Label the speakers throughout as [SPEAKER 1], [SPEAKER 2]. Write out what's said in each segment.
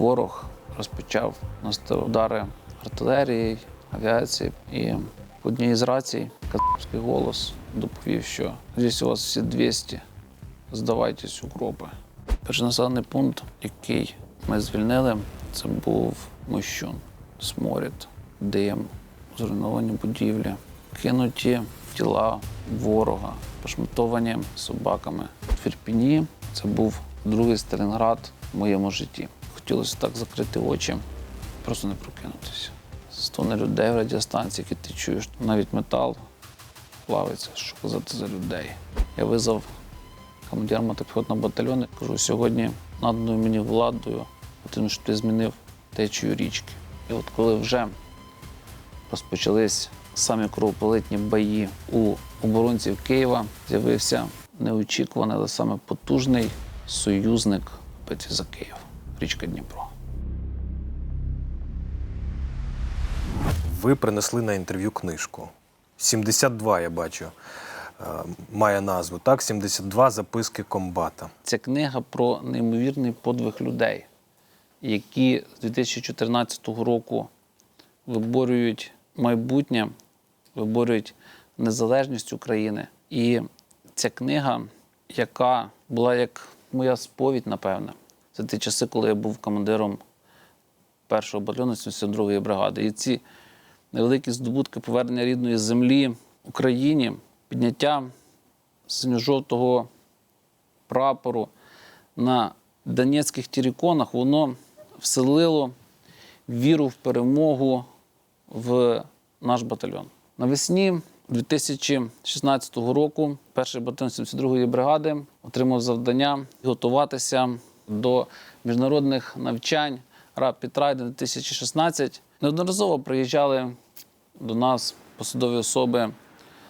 [SPEAKER 1] ворог розпочав наносити удари артилерії, авіації. І в одній з рацій казахський голос доповів, що здесь у вас всі 200, здавайтесь укропи. Перший населений пункт, який ми звільнили, це був Мощун, Сморід, Дим, зруйновані будівлі, кинуті тіла ворога, пошматовані собаками. В Ірпіні це був другий Сталінград в моєму житті. Хотілося так закрити очі, просто не прокинутися. Стони людей в радіостанції, які ти чуєш, навіть метал плавиться, що казати за людей. Я визвав командира мотопіхотного батальйону. Кажу, сьогодні наданою мені владою потрібно, щоб ти змінив течію річки. І от коли вже розпочались самі кровополитні бої у оборонців Києва, з'явився неочікуваний, але саме потужний союзник битві за Київ річка Дніпро.
[SPEAKER 2] Ви принесли на інтерв'ю книжку. 72, я бачу, е, має назву. Так, 72 записки комбата.
[SPEAKER 1] Ця книга про неймовірний подвиг людей, які з 2014 року виборюють майбутнє, виборюють незалежність України. І ця книга, яка була як моя сповідь, напевне, це ті часи, коли я був командиром першого батальйону 72-ї бригади. І ці невеликі здобутки повернення рідної землі Україні, підняття синьо-жовтого прапору на донецьких тіріконах, воно вселило віру в перемогу в наш батальйон. Навесні 2016 року перший батальйон 72-ї бригади отримав завдання готуватися до міжнародних навчань Rapid Ride 2016. Неодноразово приїжджали до нас посадові особи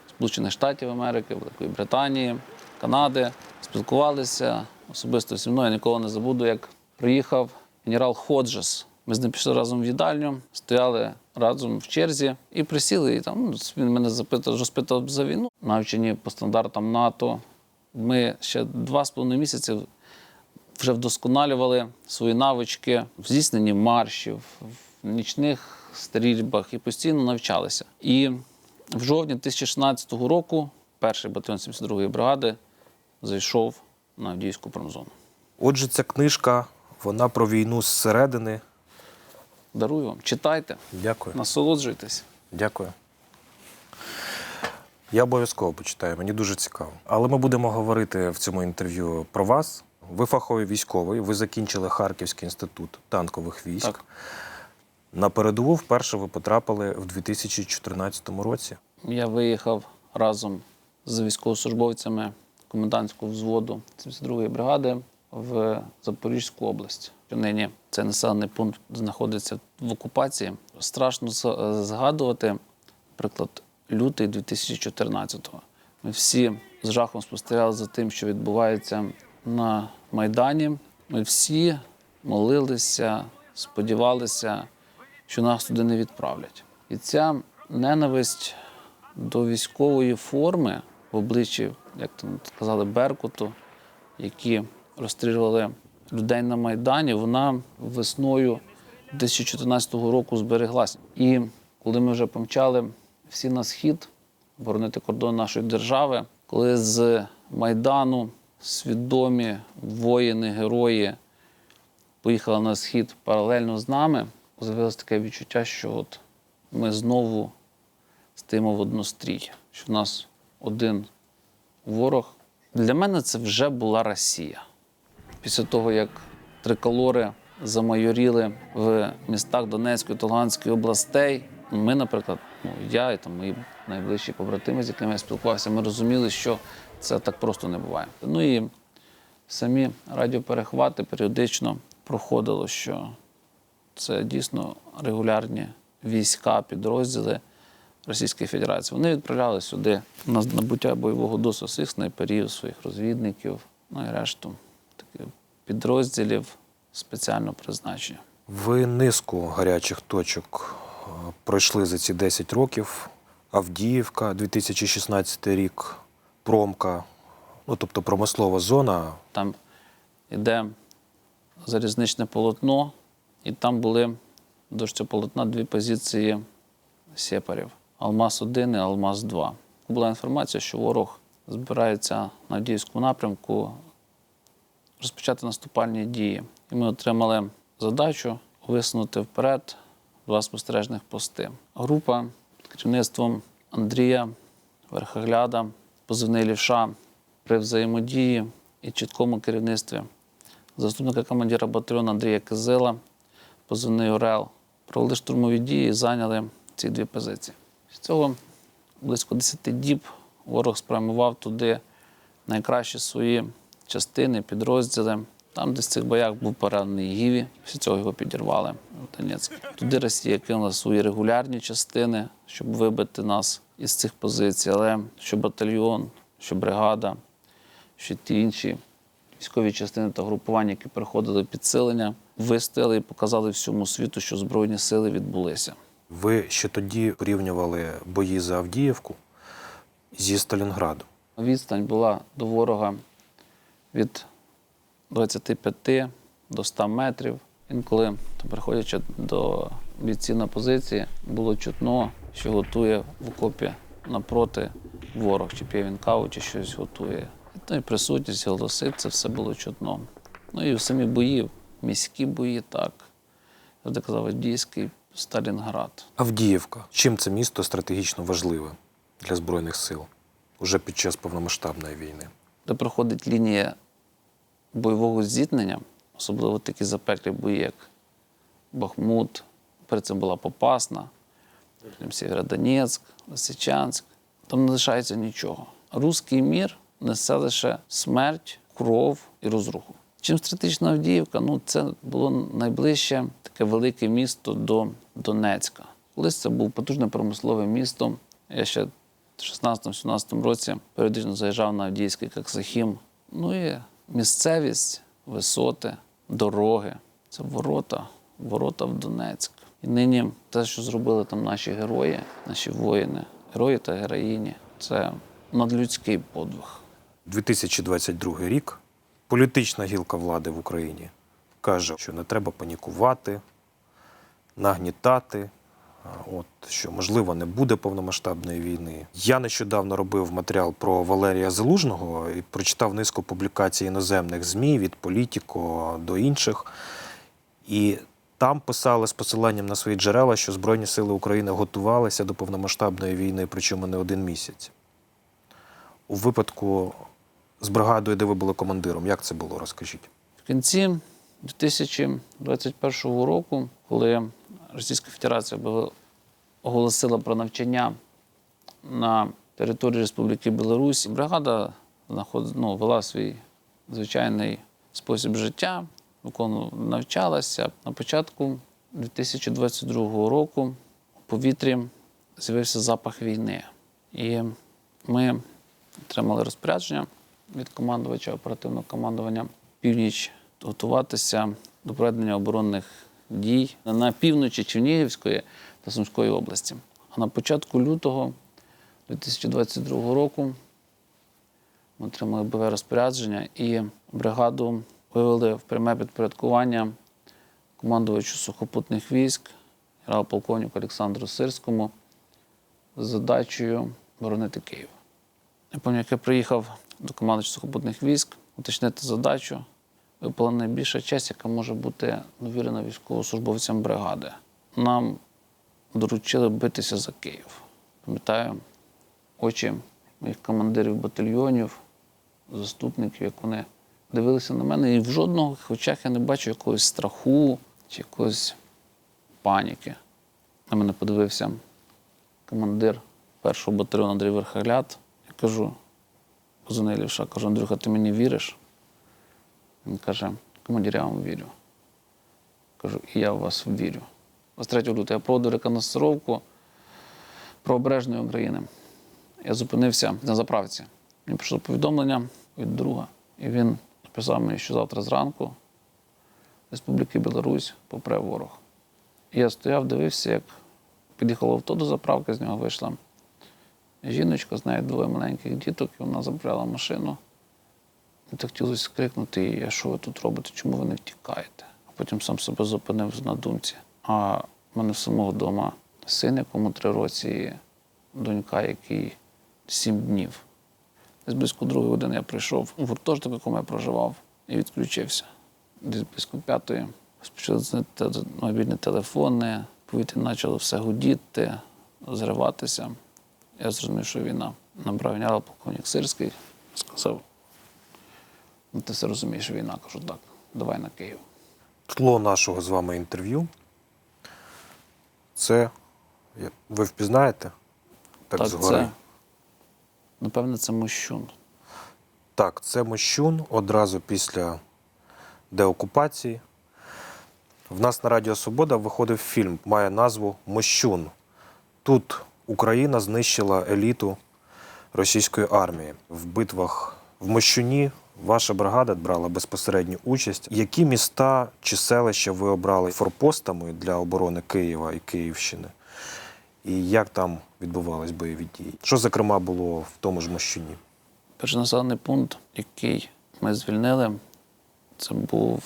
[SPEAKER 1] Сполучених Штатів Америки, Великої Британії, Канади, спілкувалися особисто зі мною. Я ніколи не забуду, як приїхав генерал Ходжес. Ми з ним пішли разом в їдальню, стояли разом в черзі і присіли. І там ну, він мене запитав, розпитав за війну. Навчені по стандартам НАТО. Ми ще два з половиною місяці вже вдосконалювали свої навички в здійсненні маршів, в нічних стрільбах і постійно навчалися. І в жовтні 2016 року перший батальйон 72-ї бригади зайшов на Авдіївську промзону.
[SPEAKER 2] Отже, ця книжка, вона про війну зсередини.
[SPEAKER 1] Дарую вам, читайте,
[SPEAKER 2] Дякую.
[SPEAKER 1] насолоджуйтесь.
[SPEAKER 2] Дякую. Я обов'язково почитаю, мені дуже цікаво. Але ми будемо говорити в цьому інтерв'ю про вас. Ви фаховий військовий, ви закінчили Харківський інститут танкових військ.
[SPEAKER 1] Так.
[SPEAKER 2] На передову вперше ви потрапили в 2014 році.
[SPEAKER 1] Я виїхав разом з військовослужбовцями комендантського взводу 72-ї бригади в Запорізьку область. Нині цей населений пункт знаходиться в окупації. Страшно згадувати, наприклад, лютий 2014-го. Ми всі з жахом спостерігали за тим, що відбувається на Майдані. Ми всі молилися, сподівалися, що нас туди не відправлять. І ця ненависть до військової форми в обличчі, як там казали, Беркуту, які розстрілювали людей на Майдані, вона весною 2014 року збереглася. І коли ми вже помчали всі на схід боронити кордон нашої держави, коли з Майдану свідомі воїни, герої поїхали на схід паралельно з нами, з'явилось таке відчуття, що от ми знову стоїмо в однострій, що в нас один ворог. Для мене це вже була Росія. Після того, як триколори замайоріли в містах Донецької та Луганської областей, ми, наприклад, ну, я і там мої найближчі побратими, з якими я спілкувався, ми розуміли, що це так просто не буває. Ну і самі радіоперехвати періодично проходило, що це дійсно регулярні війська, підрозділи Російської Федерації. Вони відправляли сюди на набуття бойового досвіду своїх снайперів, своїх розвідників, ну і решту таких підрозділів спеціального призначення.
[SPEAKER 2] Ви низку гарячих точок е, пройшли за ці 10 років. Авдіївка, 2016 рік, Промка, ну тобто промислова зона.
[SPEAKER 1] Там йде залізничне полотно і там були до цього полотна дві позиції сепарів: Алмаз-1 і Алмаз-2. Була інформація, що ворог збирається на Авдіївському напрямку розпочати наступальні дії. І ми отримали задачу висунути вперед два спостережних пости. Група керівництвом Андрія Верхогляда, позивний лівша при взаємодії і чіткому керівництві заступника командира батальйону Андрія Кизила, позивний Орел, провели штурмові дії і зайняли ці дві позиції. З цього близько 10 діб ворог спрямував туди найкращі свої частини, підрозділи. Там, де в цих боях був поранений Гіві, після цього його підірвали в Донецьк. Туди Росія кинула свої регулярні частини, щоб вибити нас із цих позицій. Але що батальйон, що бригада, що ті інші військові частини та групування, які приходили підсилення, вистояли і показали всьому світу, що Збройні сили відбулися.
[SPEAKER 2] Ви ще тоді порівнювали бої за Авдіївку зі Сталінградом.
[SPEAKER 1] Відстань була до ворога від 25 до 100 метрів. Інколи, приходячи до бійців на позиції, було чутно, що готує в окопі напроти ворог, чи п'є він каву, чи щось готує. Ну і присутність, і голоси, це все було чутно. Ну і в самі бої, міські бої, так. Я казав, Авдіївський, Сталінград.
[SPEAKER 2] Авдіївка. Чим це місто стратегічно важливе для Збройних сил уже під час повномасштабної війни?
[SPEAKER 1] де проходить лінія бойового зіткнення, особливо такі запеклі бої, як Бахмут, перед цим була Попасна, потім Сєвєродонецьк, Лисичанськ. Там не лишається нічого. Руський мір несе лише смерть, кров і розруху. Чим стратегічна Авдіївка? Ну, це було найближче таке велике місто до Донецька. Колись це був потужне промислове місто. Я ще в 16-17 році періодично заїжджав на Авдіївський Каксахім. Ну і місцевість, висоти, дороги. Це ворота, ворота в Донецьк. І нині те, що зробили там наші герої, наші воїни, герої та героїні, це надлюдський подвиг.
[SPEAKER 2] 2022 рік політична гілка влади в Україні каже, що не треба панікувати, нагнітати. От що можливо не буде повномасштабної війни. Я нещодавно робив матеріал про Валерія Залужного і прочитав низку публікацій іноземних ЗМІ від Політіко до інших. І там писали з посиланням на свої джерела, що Збройні Сили України готувалися до повномасштабної війни, причому не один місяць. У випадку з бригадою, де ви були командиром, як це було, розкажіть.
[SPEAKER 1] В кінці 2021 року, коли Російська Федерація оголосила про навчання на території Республіки Білорусь, бригада ну, вела свій звичайний спосіб життя, навчалася. На початку 2022 року у повітрі з'явився запах війни. І ми отримали розпорядження від командувача оперативного командування північ готуватися до проведення оборонних дій на півночі Чернігівської та Сумської області. А на початку лютого 2022 року ми отримали бойове розпорядження і бригаду вивели в пряме підпорядкування командувачу сухопутних військ генерал-полковнику Олександру Сирському з задачею боронити Київ. Я пам'ятаю, як я приїхав до командувача сухопутних військ, уточнити задачу. Випала найбільша честь, яка може бути довірена військовослужбовцям бригади. Нам доручили битися за Київ. Пам'ятаю очі моїх командирів батальйонів, заступників, як вони дивилися на мене, і в жодних очах я не бачу якогось страху чи якоїсь паніки. На мене подивився командир першого батальйону Андрій Верхогляд. Я кажу, позивний лівша, кажу, Андрюха, ти мені віриш? Він каже, командир, я вам вірю. Кажу, і я в вас вірю. 23 лютого я проводив реконструктировку правобережної України. Я зупинився на заправці. Мені прийшло повідомлення від друга, і він написав мені, що завтра зранку Республіки Білорусь попре ворог. І я стояв, дивився, як під'їхало авто до заправки, з нього вийшла жіночка, з нею двоє маленьких діток, і вона забрала машину. Так хотілося крикнути а що ви тут робите, чому ви не втікаєте? А потім сам себе зупинив на думці. А в мене в самого вдома син, якому три році, донька, який сім днів. Десь близько другої години я прийшов у гуртожиток, якому я проживав, і відключився. Десь близько п'ятої почали дзвонити мобільні телефони, повітря почало все гудіти, зриватися. Я зрозумів, що війна. Набрав генерал полковник Сирський, сказав: ну ти все розумієш, війна. Кажу, так, давай на Київ.
[SPEAKER 2] Тло нашого з вами інтерв'ю. Це ви впізнаєте? Так,
[SPEAKER 1] так
[SPEAKER 2] згори.
[SPEAKER 1] це, напевне, це Мощун.
[SPEAKER 2] Так, це Мощун одразу після деокупації. В нас на Радіо Свобода виходив фільм, має назву Мощун. Тут Україна знищила еліту російської армії. В битвах в Мощуні ваша бригада брала безпосередню участь. Які міста чи селища ви обрали форпостами для оборони Києва і Київщини? І як там відбувались бойові дії? Що, зокрема, було в тому ж Мощуні?
[SPEAKER 1] Перший населений пункт, який ми звільнили, це був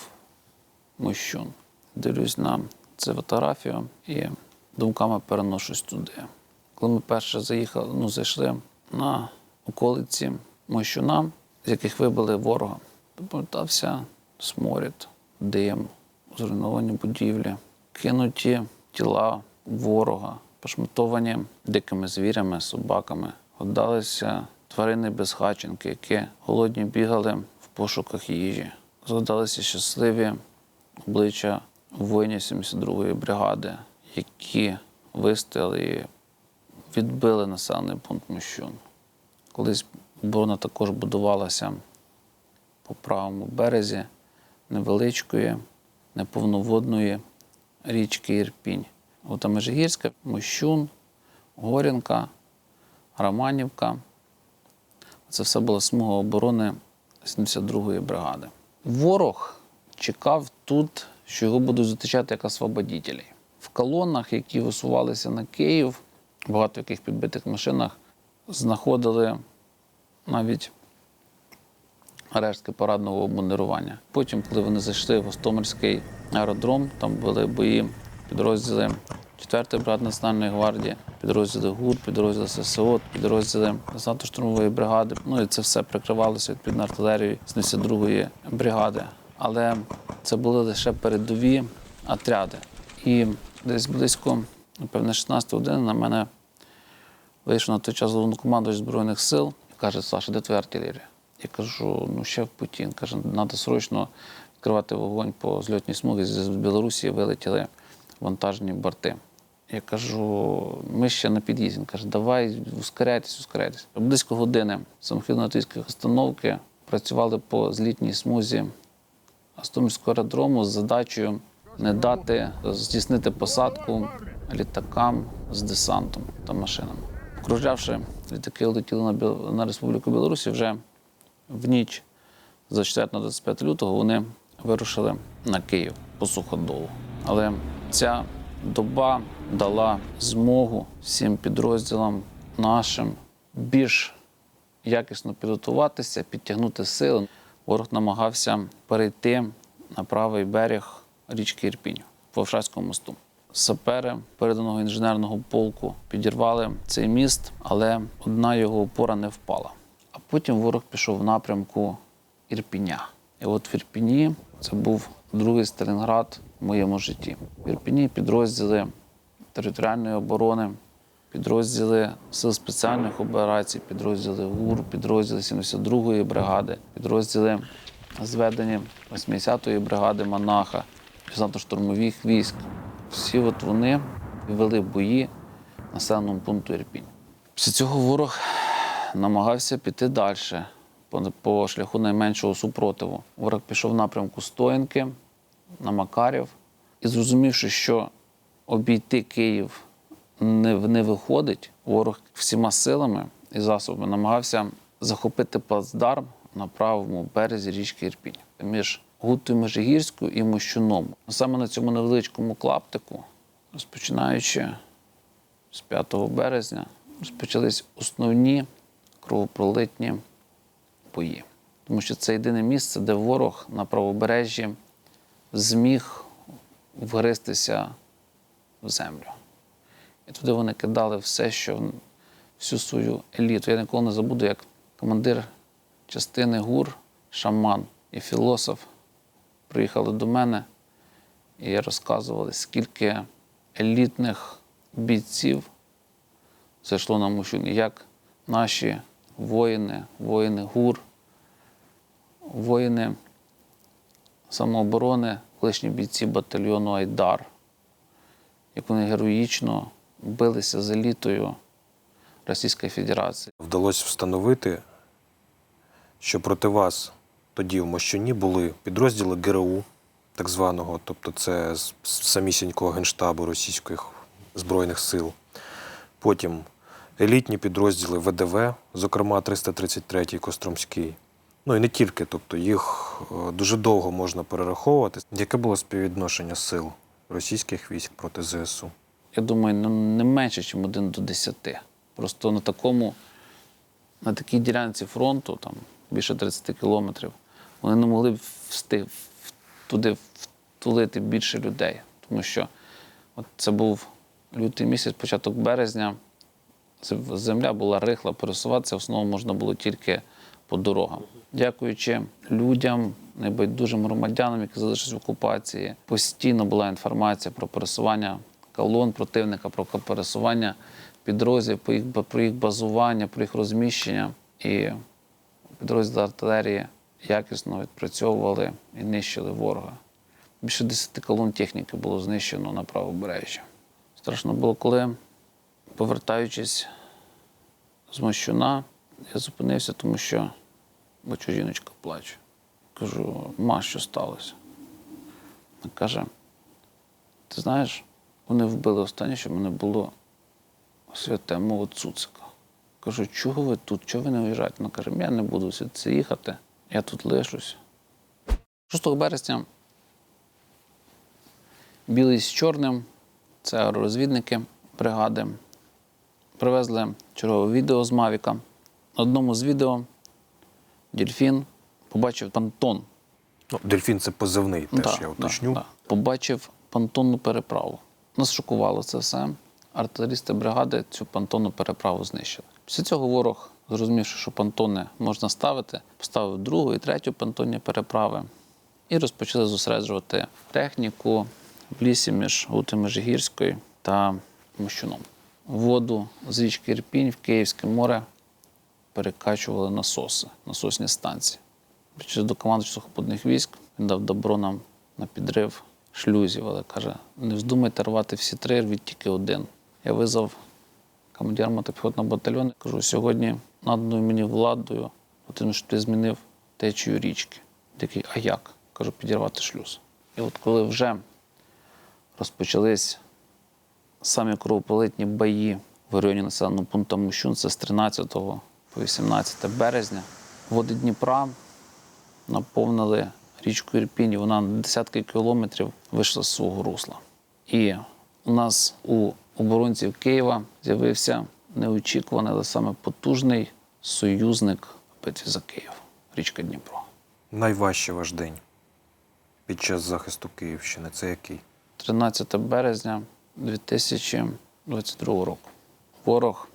[SPEAKER 1] Мощун. Дивлюсь на цю фотографію і думками переношусь туди. Коли ми перше заїхали, ну, зайшли на околиці Мощуна, з яких вибили ворога, повертався сморід, дим, зруйновані будівлі, кинуті тіла ворога, пошматовані дикими звірями, собаками. Отдалися тварини безхатченки, які голодні бігали в пошуках їжі. Згадалися щасливі обличчя воїнів 72-ї бригади, які вистояли і відбили населений пункт Мощун. Колись оборона також будувалася по правому березі невеличкої, неповноводної річки Ірпінь. Межигірська, Мощун, Горінка, Романівка. Це все була смуга оборони 72-ї бригади. Ворог чекав тут, що його будуть зустрічати як освободітелі. В колонах, які висувалися на Київ, багато яких підбитих машинах, знаходили навіть рештки парадного обмундирування. Потім, коли вони зайшли в Гостомельський аеродром, там були бої підрозділи 4-ї бригади Національної гвардії, підрозділи ГУР, підрозділи ССО, підрозділи десантно-штурмової бригади. Ну і це все прикривалося відповідно артилерією 72-ї бригади. Але це були лише передові отряди. І десь близько, напевне, 16 години на мене вийшов на той час головнокомандувач Збройних сил каже, Саша, де твоя артилерія? Я кажу, ну ще в Путін. Каже, треба срочно відкривати вогонь по зльотній смузі. З Білорусі вилетіли вантажні борти. Я кажу, ми ще на під'їзді. Він каже, давай ускоряйтесь, ускоряйтесь. Близько години самохідно-артилерійської установки працювали по злітній смузі Астомівського аеродрому з задачею не дати здійснити посадку літакам з десантом та машинами. Окружавши літаки, летіли на, Біл- на Республіку Білорусі вже в ніч з 24 на 25 лютого вони вирушили на Київ по суходолу. Але ця доба дала змогу всім підрозділам нашим більш якісно підготуватися, підтягнути сили. Ворог намагався перейти на правий берег річки Ірпінь по Вовшацькому мосту. Сапери переданого інженерного полку підірвали цей міст, але одна його опора не впала. А потім ворог пішов в напрямку Ірпіня. І от в Ірпіні це був другий Сталінград в моєму житті. В Ірпіні підрозділи територіальної оборони, підрозділи сил спеціальних операцій, підрозділи ГУР, підрозділи 72-ї бригади, підрозділи зведені 80-ї бригади Монаха, десантно-штурмових військ. Всі от вони вели бої в населеному пункту Ірпінь. Після цього ворог намагався піти далі по шляху найменшого супротиву. Ворог пішов в напрямку Стоянки на Макарів і зрозумівши, що обійти Київ не, не виходить, ворог всіма силами і засобами намагався захопити плацдарм на правому березі річки Ірпінь між Гутою Межигірською і Мощуном. Саме на цьому невеличкому клаптику, розпочинаючи з 5 березня, розпочались основні кровопролитні бої. Тому що це єдине місце, де ворог на правобережжі зміг вгристися в землю. І туди вони кидали все, що всю свою еліту. Я ніколи не забуду, як командир частини ГУР, шаман і філософ приїхали до мене і розказували, скільки елітних бійців зайшло на Мощун, як наші воїни, воїни ГУР, воїни самооборони, колишні бійці батальйону Айдар, як вони героїчно билися з елітою Російської Федерації.
[SPEAKER 2] Вдалося встановити, що проти вас тоді в Мощуні були підрозділи ГРУ, так званого, тобто це з самісінького генштабу російських збройних сил. Потім елітні підрозділи ВДВ, зокрема 333-й Костромський. Ну і не тільки, тобто їх е, дуже довго можна перераховувати. Яке було співвідношення сил російських військ проти ЗСУ?
[SPEAKER 1] я думаю, ну, не менше, ніж один до 10. Просто на такому, на такій ділянці фронту, там більше 30 кілометрів, вони не могли встиг туди втулити більше людей. Тому що от це був лютий місяць, початок березня. Земля була рихла, пересуватися в основному можна було тільки по дорогам. Дякуючи людям, небайдужим громадянам, які залишились в окупації, постійно була інформація про пересування колон противника, про пересування підрозділів, про їх, базування, про їх розміщення. І підрозділи артилерії якісно відпрацьовували і нищили ворога. Більше 10 колон техніки було знищено на правобережжі. Страшно було, коли, повертаючись з Мощуна, я зупинився, тому що бачу, жіночка плаче. Кажу, ма, що сталося? Вона каже: ти знаєш, вони вбили останнє, що в мене було святе мого цуцика. Кажу, чого ви тут? Чого ви не виїжджаєте? Вона каже, я не буду звідси їхати, я тут лишусь. 6 березня білий з чорним, це аеророзвідники бригади, привезли чергове відео з Мавіка. На одному з відео дельфін побачив пантон.
[SPEAKER 2] Ну, дельфін це позивний, теж
[SPEAKER 1] Да,
[SPEAKER 2] я
[SPEAKER 1] да,
[SPEAKER 2] уточню.
[SPEAKER 1] да. Побачив понтонну переправу. Нас шокувало це все. Артилерісти бригади цю понтонну переправу знищили. Після цього ворог, зрозумівши, що понтони можна ставити, поставив другу і третю понтонні переправи і розпочали зосереджувати техніку в лісі між Гути Межигірською та Мощуном. Воду з річки Ірпінь в Київське море перекачували насоси, насосні станції. До команди сухопутних військ він дав добро нам на підрив шлюзів, але каже: не вздумайте рвати всі три, рвіть тільки один. Я визвав командира мотопіхотного батальйону. Кажу, сьогодні наданою мені владою, потрібно, щоб ти змінив течію річки. Такий, а як? Кажу, підірвати шлюз. І от коли вже розпочались самі кровополитні бої в районі населеного пункту Мущун, це з 13 по 18 березня, води Дніпра наповнили річку Ірпінь, вона на десятки кілометрів вийшла з свого русла. І у нас у оборонців Києва з'явився неочікуваний, але саме потужний союзник битві за Київ річка Дніпро.
[SPEAKER 2] Найважче ваш день під час захисту Київщини. Це який?
[SPEAKER 1] 13 березня 2022 року. Ворог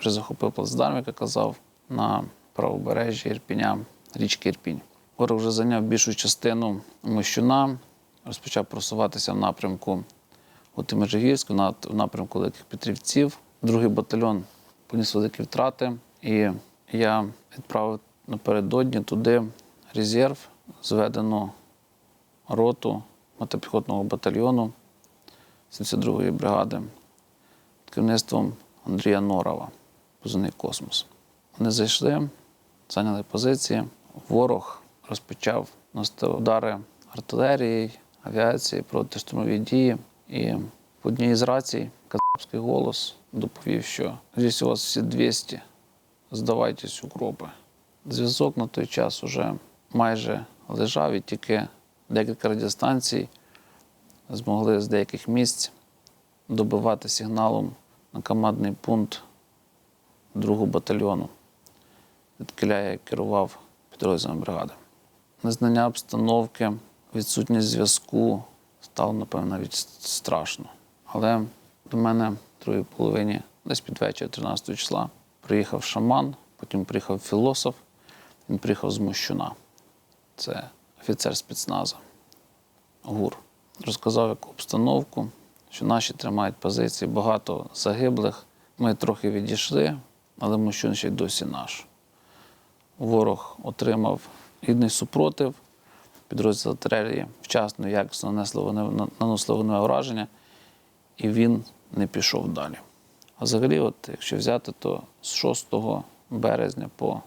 [SPEAKER 1] вже захопив плацдарм, як я казав, на правобережжі Ірпіня, річки Ірпінь. Ворог вже зайняв більшу частину Мощуна, розпочав просуватися в напрямку Гути-Межигірську, на- в напрямку Великих Петрівців. Другий батальйон поніс великі втрати, і я відправив напередодні туди резерв, зведену роту мотопіхотного батальйону 72-ї бригади під керівництвом Андрія Норова, позивний космос. Вони зайшли, зайняли позиції. Ворог розпочав носити удари артилерії, авіації, протиштурмові дії. І в одній з рацій казахський голос доповів, що здесь у вас всі 200, здавайтесь укропи. Зв'язок на той час уже майже лежав, і тільки декілька радіостанцій змогли з деяких місць добивати сигналом на командний пункт другого батальйону. Відкиля я керував підрозділом бригади. Незнання обстановки, відсутність зв'язку стало, напевно, навіть страшно. Але до мене в другій половині, десь під вечір 13 числа, приїхав шаман, потім приїхав філософ, він приїхав з Мощуна. Це офіцер спецназу, ГУР. Розказав яку обстановку, що наші тримають позиції, багато загиблих. Ми трохи відійшли, але Мощун ще й досі наш. Ворог отримав гідний супротив, підрозділ артилерії вчасно, якісно нанесли вони- нанесли вогневе враження, і він не пішов далі. А взагалі, от, якщо взяти, то з 6 березня по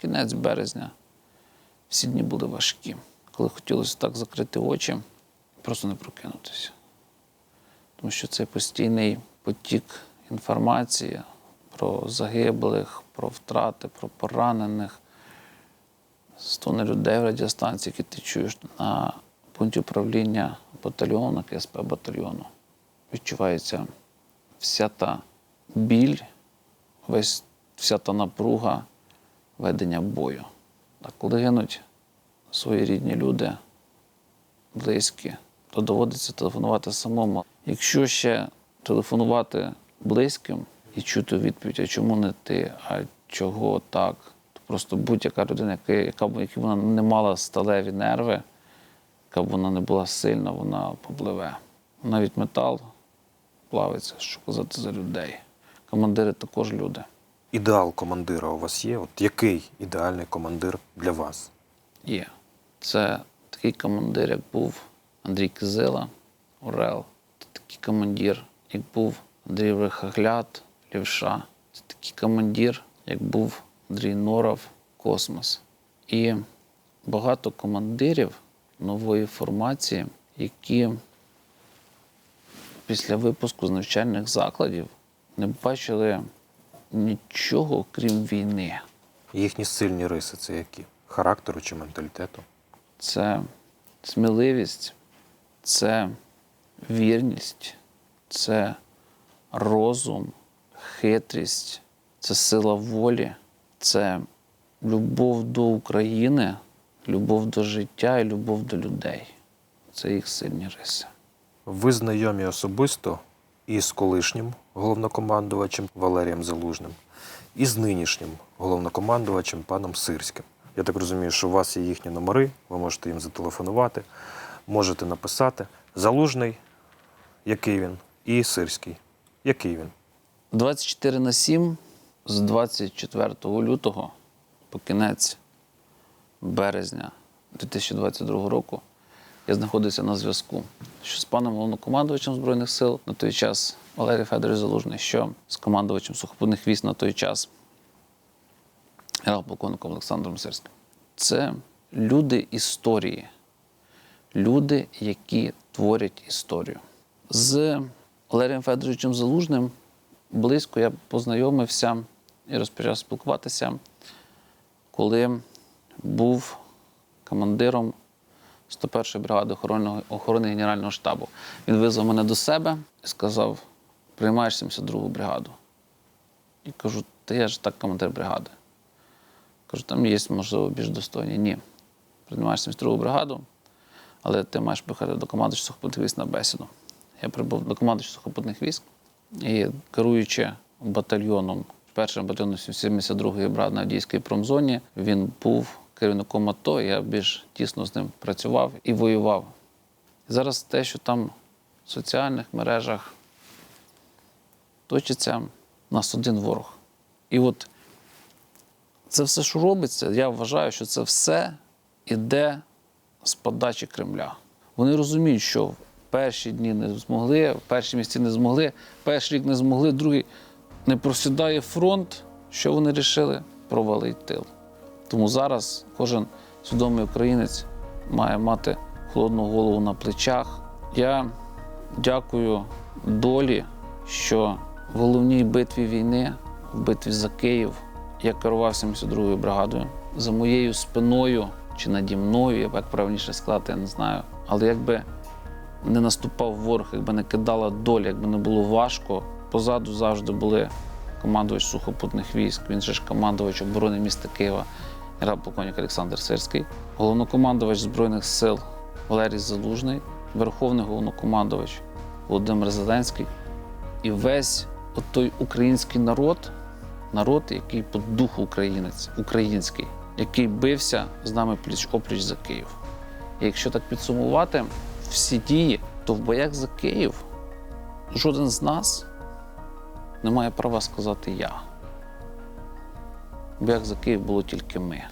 [SPEAKER 1] кінець березня всі дні були важкі. Коли хотілося так закрити очі, просто не прокинутися. Тому що це постійний потік інформації про загиблих, про втрати, про поранених. Стони людей в радіостанції, які ти чуєш на пункті управління батальйону, КСП батальйону. Відчувається вся та біль, весь, вся та напруга ведення бою. А коли гинуть свої рідні люди, близькі, то доводиться телефонувати самому. Якщо ще телефонувати близьким і чути відповідь, а чому не ти, а чого так, просто будь-яка людина, яка, яка вона не мала сталеві нерви, яка б вона не була сильна, вона попливе. Навіть метал плавиться, що казати за людей. Командири також люди.
[SPEAKER 2] Ідеал командира у вас є? От який ідеальний командир для вас?
[SPEAKER 1] Є. Це такий командир, як був Андрій Кизила, Орел. Це такий командир, як був Андрій Верхогляд, Лівша. Це такий командир, як був Андрій Норов, Космос. І багато командирів нової формації, які після випуску з навчальних закладів не бачили нічого, крім війни.
[SPEAKER 2] Їхні сильні риси це які? Характеру чи менталітету?
[SPEAKER 1] це сміливість, це вірність, це розум, хитрість, це сила волі, це любов до України, любов до життя і любов до людей. Це їх сильні риси.
[SPEAKER 2] Ви знайомі особисто із колишнім головнокомандувачем Валерієм Залужним, і з нинішнім головнокомандувачем паном Сирським. Я так розумію, що у вас є їхні номери, ви можете їм зателефонувати, можете написати. Залужний, який він, і Сирський, який він.
[SPEAKER 1] 24 на 7 з 24 лютого по кінець березня 2022 року я знаходився на зв'язку що з паном головнокомандувачем Збройних сил на той час Валерій Федорович Залужний, що з командувачем сухопутних військ на той час генерал-полковником Олександром Сирським. Це люди історії, люди, які творять історію. З Валерієм Федоровичем Залужним близько я познайомився і розпочав спілкуватися, коли був командиром 101-ї бригади охорони, Генерального штабу. Він визвав мене до себе і сказав: приймаєш 72-гу бригаду. І кажу, та я ж так командир бригади. Кажу, там є, можливо, більш достойні. Ні. Приймаєш 72-гу бригаду, але ти маєш приходити до командувача сухопутних військ на бесіду. Я прибув до командувача сухопутних військ і керуючи батальйоном, першим батальйоном 72-ї бригади на Авдіївській промзоні, він був керівником АТО, я більш тісно з ним працював і воював. Зараз те, що там в соціальних мережах точиться, нас один ворог. І от це все, що робиться, я вважаю, що це все іде з подачі Кремля. Вони розуміють, що перші дні не змогли, перші місяці не змогли, перший рік не змогли, другий не просідає фронт. Що вони вирішили? Провалить тил. Тому зараз кожен свідомий українець має мати холодну голову на плечах. Я дякую долі, що в головній битві війни, в битві за Київ, я керував 72-ю бригадою. За моєю спиною чи наді мною, як правильніше сказати, я не знаю. Але якби не наступав ворог, якби не кидала доля, якби не було важко, позаду завжди були командувач сухопутних військ, він же ж командувач оборони міста Києва, генерал-полковник Олександр Сирський, головнокомандувач Збройних сил Валерій Залужний Верховний головнокомандувач Володимир Зеленський і весь той український народ, народ, який по духу українець, український, який бився з нами пліч опліч за Київ. І якщо так підсумувати всі дії, то в боях за Київ жоден з нас не має права сказати я. Бо як за Київ було тільки ми.